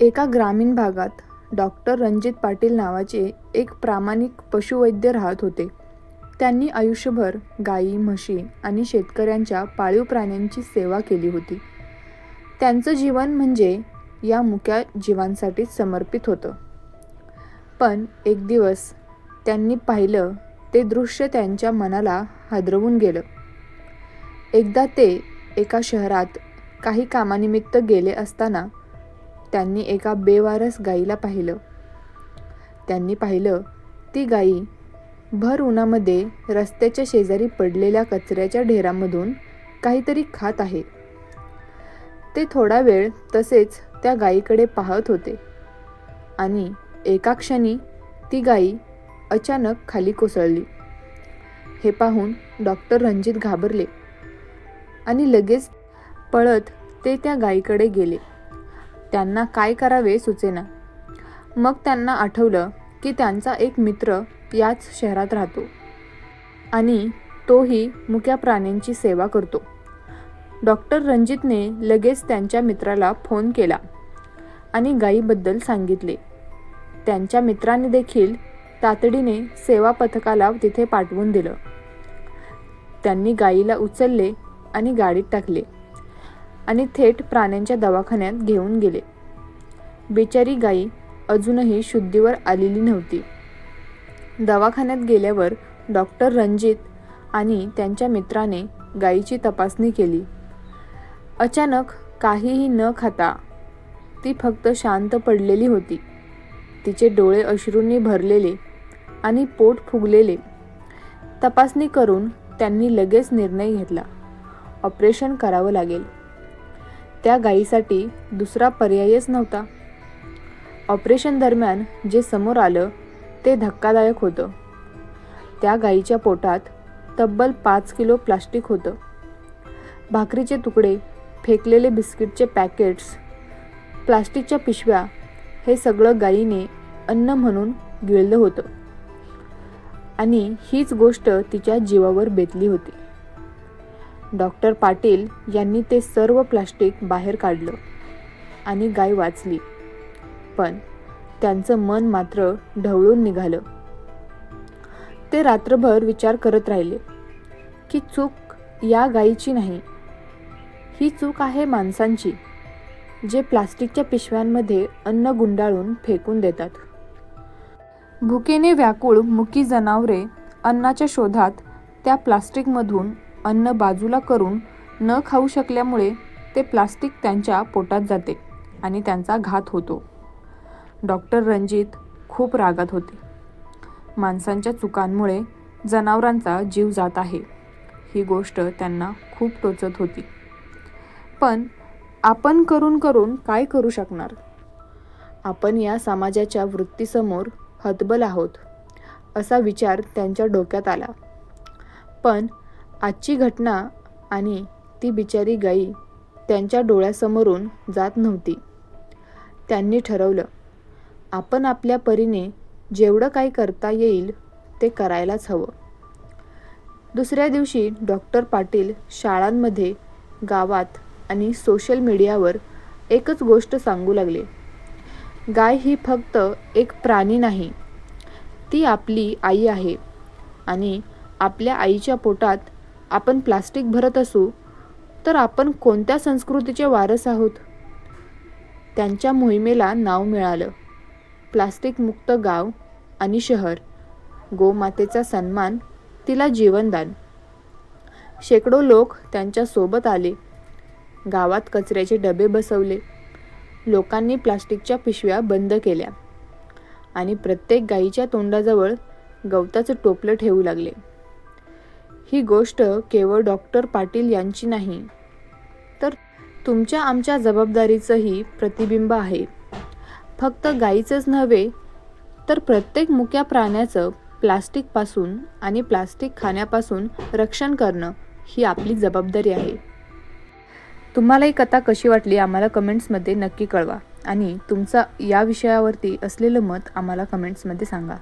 एका ग्रामीण भागात डॉक्टर रणजित पाटील नावाचे एक प्रामाणिक पशुवैद्य राहत होते. त्यांनी आयुष्यभर गाई म्हशी आणि शेतकऱ्यांच्या पाळीव प्राण्यांची सेवा केली होती. त्यांचं जीवन म्हणजे या मुक्या जीवांसाठी समर्पित होतं. पण एक दिवस त्यांनी पाहिलं ते दृश्य त्यांच्या मनाला हादरवून गेलं. एकदा ते एका शहरात काही कामानिमित्त गेले असताना त्यांनी एका बेवारस गाईला पाहिलं. त्यांनी पाहिलं ती गाई भर उन्हामध्ये रस्त्याच्या शेजारी पडलेल्या कचऱ्याच्या ढेरामधून काहीतरी खात आहे. ते थोडा वेळ तसेच त्या गायीकडे पाहत होते आणि एका क्षणी ती गाई अचानक खाली कोसळली. हे पाहून डॉक्टर रणजित घाबरले आणि लगेच पळत ते त्या गायीकडे गेले. त्यांना काय करावे सुचेना. मग त्यांना आठवलं की त्यांचा एक मित्र याच शहरात राहतो. आणि तोही मुक्या प्राण्यांची सेवा करतो. डॉक्टर रणजितने लगेच त्यांच्या मित्राला फोन केला आणि गायीबद्दल सांगितले. त्यांच्या मित्राने देखील तातडीने सेवा पथकाला तिथे पाठवून दिलं. त्यांनी गायीला उचलले आणि गाडीत टाकले. आणि थेट प्राण्यांच्या दवाखान्यात घेऊन गेले. बिचारी गाई अजूनही शुद्धीवर आलेली नव्हती. दवाखान्यात गेल्यावर डॉक्टर रणजित आणि त्यांच्या मित्राने गायीची तपासणी केली. अचानक काहीही न खाता ती फक्त शांत पडलेली होती. तिचे डोळे अश्रूंनी भरलेले आणि पोट फुगलेले. तपासणी करून त्यांनी लगेच निर्णय घेतला. ऑपरेशन करावं लागेल. त्या गायीसाठी दुसरा पर्यायच नव्हता. ऑपरेशन दरम्यान जे समोर आलं ते धक्कादायक होतं. त्या गायीच्या पोटात तब्बल पाच किलो प्लास्टिक होतं. भाकरीचे तुकडे फेकलेले बिस्किटचे पॅकेट्स प्लास्टिकच्या पिशव्या हे सगळं गायीने अन्न म्हणून गिळलं होतं. आणि हीच गोष्ट तिच्या जीवावर बेतली होती. डॉक्टर पाटील यांनी ते सर्व प्लास्टिक बाहेर काढलं आणि गाय वाचली. पण त्यांचं मन मात्र ढवळून निघालं. ते रात्रभर विचार करत राहिले की चूक या गायीची नाही. ही चूक आहे माणसांची जे प्लास्टिकच्या पिशव्यांमध्ये अन्न गुंडाळून फेकून देतात. भुकेने व्याकुळ मुकी जनावरे अन्नाच्या शोधात त्या प्लास्टिकमधून अन्न बाजूला करून न खाऊ शकल्यामुळे ते प्लास्टिक त्यांच्या पोटात जाते आणि त्यांचा घात होतो. डॉक्टर रणजित खूप रागात होते. माणसांच्या चुकांमुळे जनावरांचा जीव जात आहे. ही गोष्ट त्यांना खूप टोचत होती. पण आपण करून करून काय करू शकणार? आपण या समाजाच्या वृत्तीसमोर हतबल आहोत असा विचार त्यांच्या डोक्यात आला. पण आजची घटना आणि ती बिचारी गाई त्यांच्या डोळ्यासमोरून जात नव्हती. त्यांनी ठरवलं आपण आपल्या परीने जेवढं काही करता येईल ते करायलाच हवं. दुसऱ्या दिवशी डॉक्टर पाटील शाळांमध्ये गावात आणि सोशल मीडियावर एकच गोष्ट सांगू लागले. गाय ही फक्त एक प्राणी नाही ती आपली आई आहे आणि आपल्या आईच्या पोटात आपण प्लास्टिक भरत असू तर आपण कोणत्या संस्कृतीचे वारस आहोत? त्यांच्या मोहिमेला नाव मिळालं. प्लास्टिक मुक्त गाव आणि शहर गोमातेचा सन्मान तिला जीवनदान. शेकडो लोक त्यांच्यासोबत आले. गावात कचऱ्याचे डबे बसवले. लोकांनी प्लास्टिकच्या पिशव्या बंद केल्या. आणि प्रत्येक गाईच्या तोंडाजवळ गवताचं टोपलं ठेवू लागले. ही गोष्ट केवळ डॉक्टर पाटील यांची नाही तर तुमच्या आमच्या जबाबदारीचंही प्रतिबिंब आहे. फक्त गाईचंच नव्हे तर प्रत्येक मुक्या प्राण्याचं प्लास्टिकपासून आणि प्लास्टिक खाण्यापासून रक्षण करणं ही आपली जबाबदारी आहे. तुम्हाला ही कथा कशी वाटली आम्हाला कमेंट्समध्ये नक्की कळवा आणि तुमचा या विषयावरती असलेलं मत आम्हाला कमेंट्समध्ये सांगा.